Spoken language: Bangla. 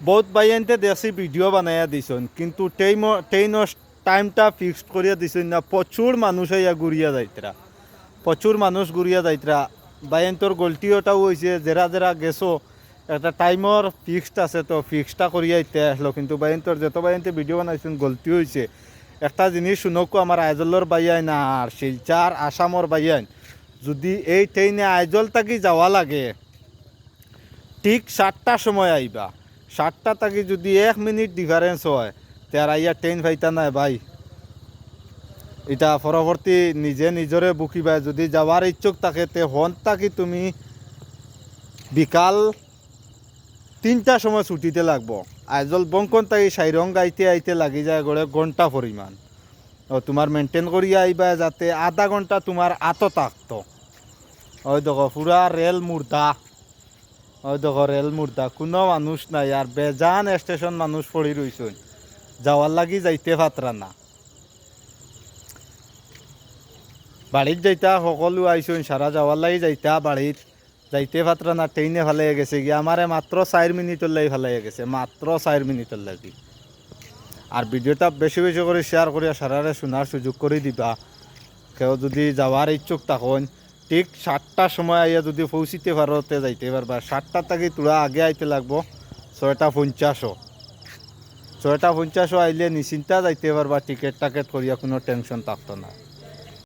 বহুত বাইনতে দেশি ভিডিও বানাইয়া দিছন, কিন্তু ট্রেন ট্রেনের টাইমটা ফিক্সড করিয়া দিছন না। প্রচুর মানুষ ইয়া ঘুরিয়া যাইতরা। প্রচুর মানুষ ঘুরিয়া যাইতরা। বাইন্তর গল্টিওটাও হয়েছে জেরা জেরা গেছো। একটা টাইমর ফিক্সড আছে, তো ফিক্সডটা করিয়া ইতে আসলো কিন্তু বাইন্তর যত বাইনতে ভিডিও বানাইছেন গলতি হয়েছে একটা জিনিস শুনকো আমার আইজলর বাইয়াই না আর শিলচার আসামর বাইয়াই যদি এই ট্রেনে আইজল থাকি যাওয়া লাগে, ঠিক সাতটার সময় আইবা সাতটা থাকি যদি এক মিনিট ডিফারেন্স হয় তার আইয়া ট্রেন পাইতা নাই ভাই। এটা পরবর্তী নিজে নিজরে বুকিবা যদি যাওয়ার ইচ্ছুক থাকে, তে হন থাকি তুমি বিকাল তিনটার সময় ছুটিতে লাগবো। আইজল বঙ্কন তাই সাইরং গাইতে আইতে লাগি যায় গড়ে ঘণ্টা পরিমাণ তোমার মেনটেন করিয়া আইবা যাতে আধা ঘণ্টা তোমার আত থাকতো। ওই দেখো পুরা রেল মুর্দা দেখো রেল মুর্দা কোনো মানুষ নাই আর বেজান স্টেশন মানুষ পড়ি রইছুন যাওয়ার লাগি যাইতে পাত্রা না বাড়িত যাইতা সকলো আইসুন সারা যাওয়ার লাগি যাইতা বাড়িত যাইতে পাত্রা না ট্রেনে ভালে গেছে গিয়ে। আমারে মাত্র চার মিনিটের লাগি ভালে গেছে মাত্র চার মিনিটের লাগি। আর ভিডিওটা বেশি বেশি করে শেয়ার করিয়া সারারে শোনার সুযোগ করে দিবা। কেউ যদি যাওয়ার ইচ্ছুক তখন ঠিক সাতটার সময় আইয়া যদি পৌঁছিতে পারোতে যাইতে পারবা সাতটা থেকে তোরা আগে আইতে লাগবো, ছয়টা পঞ্চাশও। ছয়টা পঞ্চাশও আইলে নিশ্চিন্তা যাইতে পারবা টিকেট টাকেট করিয়া কোনো টেনশন থাকতো না।